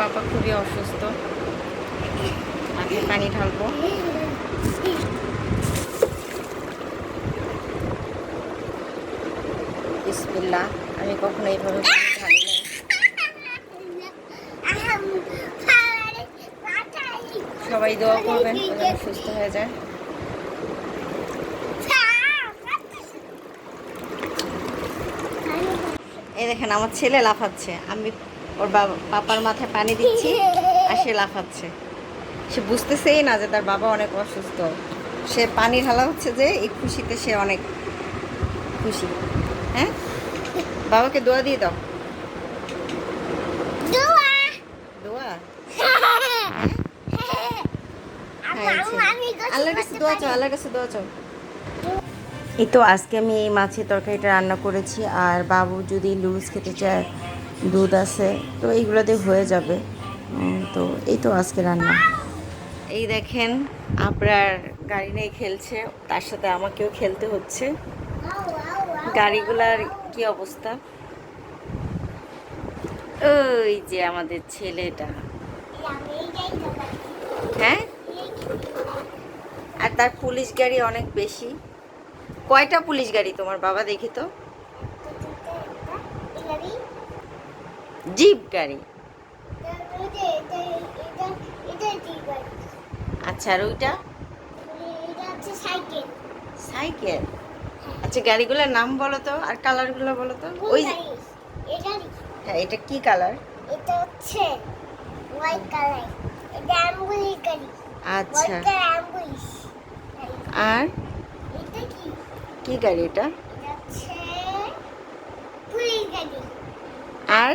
পাপা খুবই অসুস্থ। মাথায় পানি ঢালবো। বিসমিল্লাহ, আমি কখনো এইভাবে ঢালি সবাই দোয়া করবেন সুস্থ হয়ে যায় এই দেখেন, আমার ছেলে লাফাচ্ছে। আমি ওর বাবা পাপার মাথায় পানি দিচ্ছি আর সে লাফাচ্ছে। সে বুঝতেছেই না যে তার বাবা অনেক অসুস্থ। সে পানি ঢালা হচ্ছে যে এই খুশিতে সে অনেক খুশি। হ্যাঁ? বাবাকে দোয়া দিয়ে দাও। দোয়া। আল্লাহর কাছে দোয়া চাও আল্লাহর কাছে দোয়া চাও। এই তো আজকে আমি এই মাছের তরকারিটা রান্না করেছি আর বাবু যদি লুজ খেতে চায় দুধ আছে, তো এইগুলো দিয়ে হয়ে যাবে। তো এই তো আজকে রান্না। এই দেখেন, আপনার গাড়ি নিয়ে খেলছে, তার সাথে আমাকেও খেলতে হচ্ছে। গাড়িগুলার কি অবস্থা? ওই যে আমাদের ছেলেটা। হ্যাঁ? আর তার পুলিশ গাড়ি অনেক বেশি। কয়টা পুলিশ গাড়ি তোমার বাবা দেখি তো? জিপ গাড়ি। আচ্ছা আর ওইটা? সাইকেল। আচ্ছা গাড়িগুলোর নাম বলো তো আর কালারগুলো বলো তো। ওই হ্যাঁ এটা কি কালার? এটা হচ্ছে হোয়াইট কালার এটা অ্যাম্বুলেন্স গাড়ি। আচ্ছা। আর? এটা কি? কি গাড়ি এটা? এটা হচ্ছে পুলিশ গাড়ি। আর?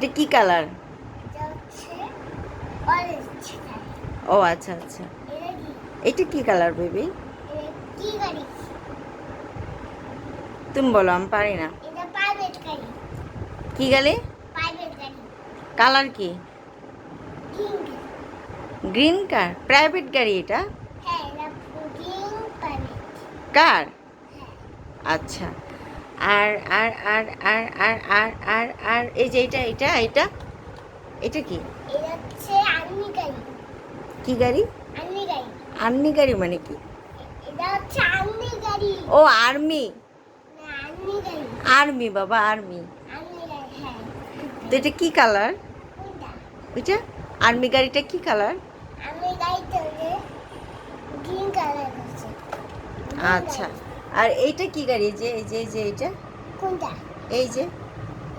এটা কি কালার? ও আচ্ছা আচ্ছা। এটা কি? Colour baby? তুমি বলো আমি পারি না। কি গেলে কালার কি? গ্রিন কার প্রাইভেট গাড়ি এটা? কার আচ্ছা। আর আর আর আর আর আর আর আর এই যে এটা এটা এটা এটা কি? কি গাড়ি? আর্মি গাড়ি। মানে কি? এটা হচ্ছে আর্মি গাড়ি। ও আর্মি। আর্মি গাড়ি। আর্মি বাবা আর্মি। হ্যাঁ। তো এটা কি কালার? ওইটা। আর্মি গাড়িটা কি কালার? আচ্ছা। আর এইটা কি গাড়ি? যে এই যে এই যে এইটা? কোনটা? এই যে।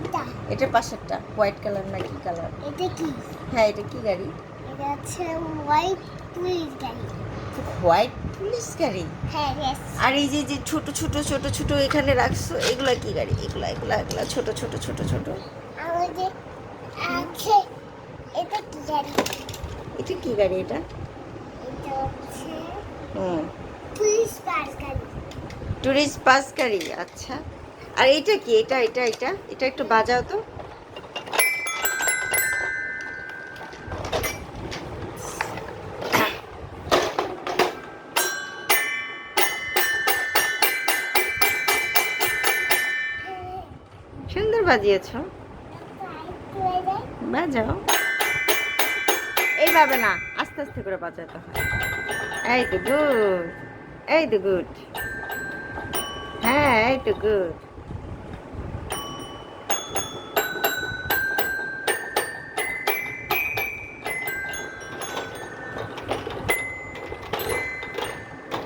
এটা। এটা পাশেরটা হোয়াইট কালার না কি কালার? এটা কি? হ্যাঁ এটা কি গাড়ি? এটা হচ্ছে হোয়াইট পুলিশ গাড়ি। হোয়াইট পুলিশ গাড়ি? হ্যাঁ আর এই যে যে ছোট ছোট ছোট ছোট এখানে রাখছো এগুলা কি গাড়ি? এগুলা এগুলা এগুলা ছোট ছোট ছোট ছোট। আমাদের আছে এটা কি গাড়ি? এটা কি গাড়ি এটা? এটা হচ্ছে হুম। পুলিশ গাড়ি। টুরিস্ট বাস গাড়ি আচ্ছা। আর এটা কি? এটা এটা এটা? এটা একটু বাজাও তো। সুন্দর বাজিয়েছো। বাজাও। এইভাবে না, আস্তে আস্তে করে বাজাতে হয়। এই তো গুড, এই তো গুড। হ্যাঁ এই তো গুড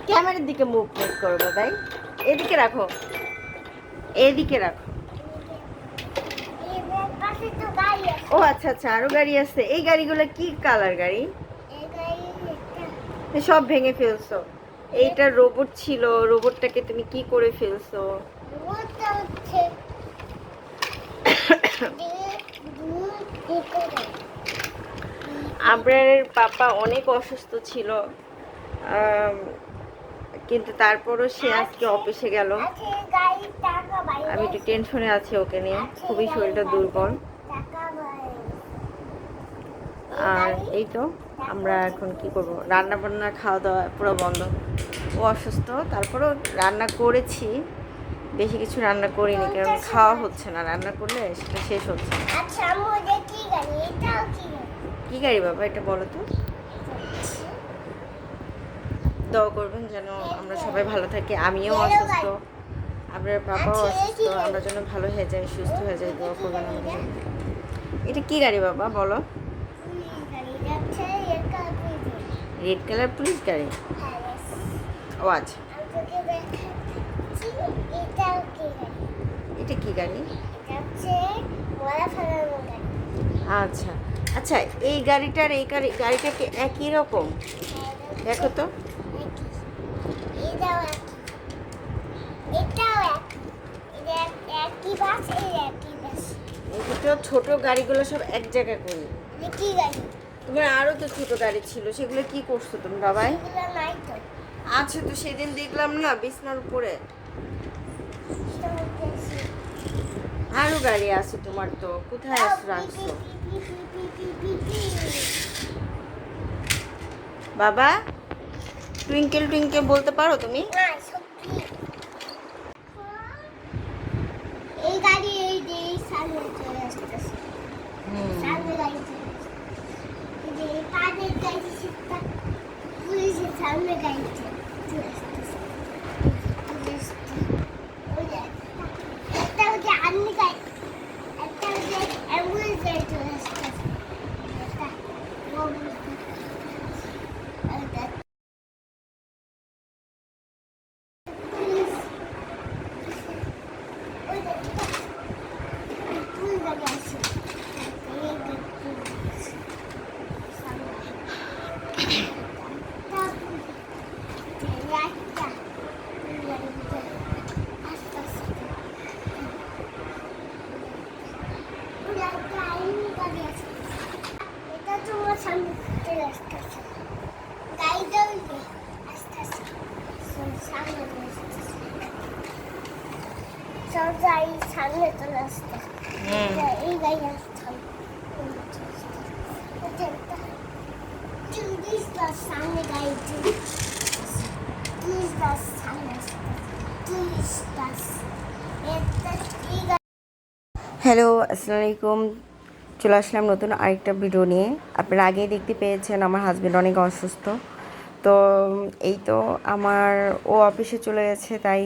ক্যামেরার দিকে মুভমেন্ট করো বাবাই। এদিকে রাখো। এদিকে রাখো। ও আচ্ছা আচ্ছা আরও গাড়ি আছে। এই গাড়িগুলো কি কালার গাড়ি? সব ভেঙে ফেলছো। এইটা রোবট ছিল রোবটটাকে তুমি কি করে ফেলছো? আবরারের পাপা অনেক অসুস্থ ছিল কিন্তু তারপরও সে আজকে অফিসে গেল। আমি একটু টেনশনে আছি ওকে নিয়ে খুবই শরীরটা দুর্বল। আর এই তো আমরা এখন কি করব? রান্না বান্না খাওয়া দাওয়া পুরো বন্ধ। ও অসুস্থ তারপরেও রান্না করেছি। বেশি কিছু রান্না করিনি কারণ খাওয়া হচ্ছে না। রান্না করলে সেটা শেষ হচ্ছে আচ্ছা কি গাড়ি? কী বাবা? এটা বলো তো। দোয়া করবেন যেন আমরা সবাই ভালো থাকি। আমিও অসুস্থ। আপনার বাবাও অসুস্থ। আমরা যেন ভালো হয়ে যাই সুস্থ হয়ে যাই দোয়া করবেন আমাদের এটা কি গাড়ি বাবা? বলো পুলিশ গাড়ি যাচ্ছে একা পুলিশ রেড কালার পুলিশ গাড়ি ও আচ্ছা এটা কি গাড়ি? আচ্ছা। আচ্ছা এই গাড়িটার এই গাড়ি গাড়িটা কি একই রকম? দেখো তো। এই এগুলো ছোট গাড়িগুলো সব এক জায়গায় করি। কি গাড়ি। তোমার আরও তো ছোট গাড়ি ছিল সেগুলো কি করছ তুমি বাবাই? তো। আচ্ছা তো সেদিন দেখলাম না বিছনার উপরে। আরও গাড়ি আছে তোমার তো কোথায় আস রাখছো? বাবা টুইঙ্কেল টুইঙ্কেল বলতে পারো তুমি? এই গাড়ি এই যে সামনে চলে আসতেছে। সামনে গাড়ি চলে আসতেছে। এই যে এই পানের গাড়ি সেটা পুলিশের সামনে গাড়ি চলে চলে আসতেছে চলে আসছে। ওই যে একটা ওই যে আর্মি গাড়ি একটা ওই যে অ্যাম্বুলেন্স গাড়ি চলে আসতেছে একটা ambulance গাড়ি। একটা পুলিশ ওই যে পুলিশ গাড়ি আসছে এই গাড়ি পুলিশ সামনে এটা তোমার সামনে চলে আসতেছে গাড়িটা ওই যে আসতেছে সামনে চলে আসতেছে সব গাড়ি সামনে চলে আসতেছে হুম এই গাড়ি আসতে Tulis এটা এই গাড়ি হ্যালো আসসালামু আলাইকুম চলে আসলাম নতুন আরেকটা ভিডিও নিয়ে। আপনারা আগেই দেখতে পেয়েছেন আমার হাজব্যান্ড অনেক অসুস্থ। তো, এই তো আমার, ও অফিসে চলে গেছে, তাই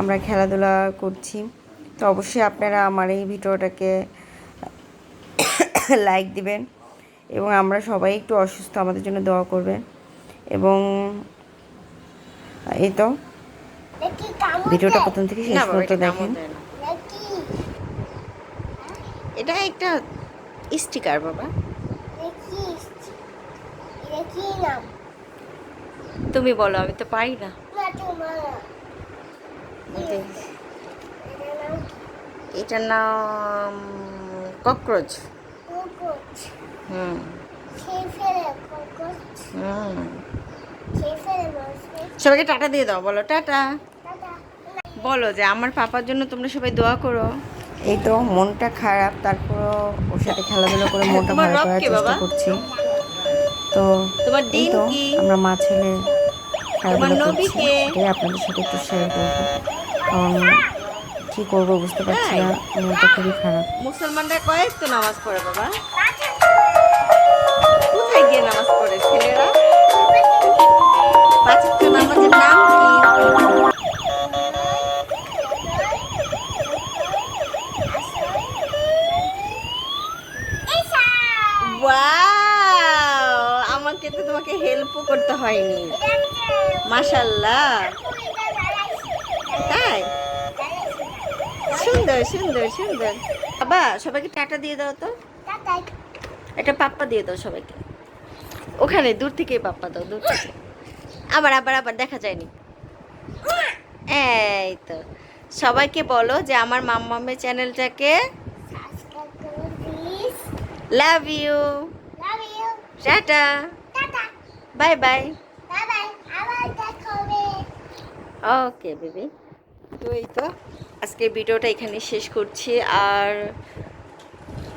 আমরা খেলাধুলা করছি। তো অবশ্যই আপনারা আমার এই ভিডিওটাকে লাইক দিবেন। এবং আমরা সবাই একটু অসুস্থ আমাদের জন্য দোয়া করবেন। এবং এই তো। ভিডিওটা প্রথম থেকে শেষ পর্যন্ত দেখেন। এটা একটা স্টিকার বাবা। তুমি বলো আমি তো পারি না। এটার নাম ককরোচ। হুম সবাইকে টাটা দিয়ে দাও বলো টাটা। বলো যে আমার পাপার জন্য তোমরা সবাই দোয়া করো। এই তো মনটা খারাপ তারপরও ওর সাথে খেলাধুলা করে মনটা ভালো করার চেষ্টা? করছি। তো তোমার এই দিন তো কি? আমরা মা ছেলে খেলাধুলা করছি? এটাই আপনাদের সাথে একটু শেয়ার করব। কারণ কী করব বুঝতে পারছি না মনটা খুবই খারাপ। মুসলমানরা কয়েক তো নামাজ পড়ে বাবা? গিয়ে নামাজ পড়ে ছেলেরা? নামাজের নাম আমাকে তো তোমাকে হেল্পও করতে হয়নি। মাশাল্লাহ তাই? সুন্দর সুন্দর সুন্দর। বাবা সবাইকে টাটা দিয়ে দাও তো। একটা পাপ্পা দিয়ে দাও সবাইকে। ওখানে, দূর থেকে পাপ্পা দাও, দূর থেকে। আবার আবার আবার, দেখা যায়নি। এই তো। সবাইকে বলো যে আমার মাম্মামের চ্যানেলটাকে love you. Tata. Bye bye. Okay, baby. তো এই তো আজকে ভিডিওটা এখানে শেষ করছি। আর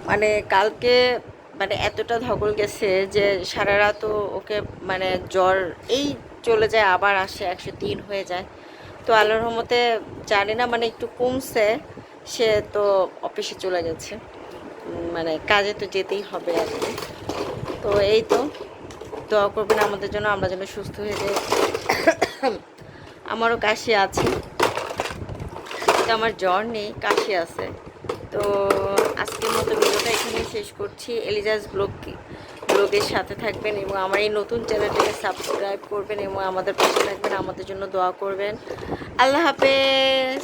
মানে কালকে মানে এতটা ধকল গেছে যে সারা রাতও ওকে মানে জ্বর এই চলে যায়, আবার আসে একশো তিন হয়ে যায়। তো আল্লাহর রহমতে জানি না মানে একটু কমছে, সে তো অফিসে চলে গেছে। মানে কাজে তো যেতেই হবে আর কি। তো এই তো, দোয়া করবেন আমাদের জন্য, আমরা যেন সুস্থ হয়ে যাই। আমারও কাশি আছে। আমার জ্বর নেই, কাশি আছে। তো আজকের মতো শেষ করছি। এলিজাস ব্লগ ব্লগের সাথে থাকবেন এবং আমার এই নতুন চ্যানেলটিকে সাবস্ক্রাইব করবেন এবং আমাদের পাশে থাকবেন আমাদের জন্য দোয়া করবেন। আল্লাহ হাফেজ।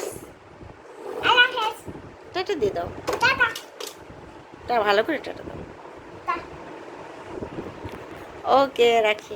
টাটা দিয়ে দাও। টা ভালো করে টাটা দাও। ওকে রাখি।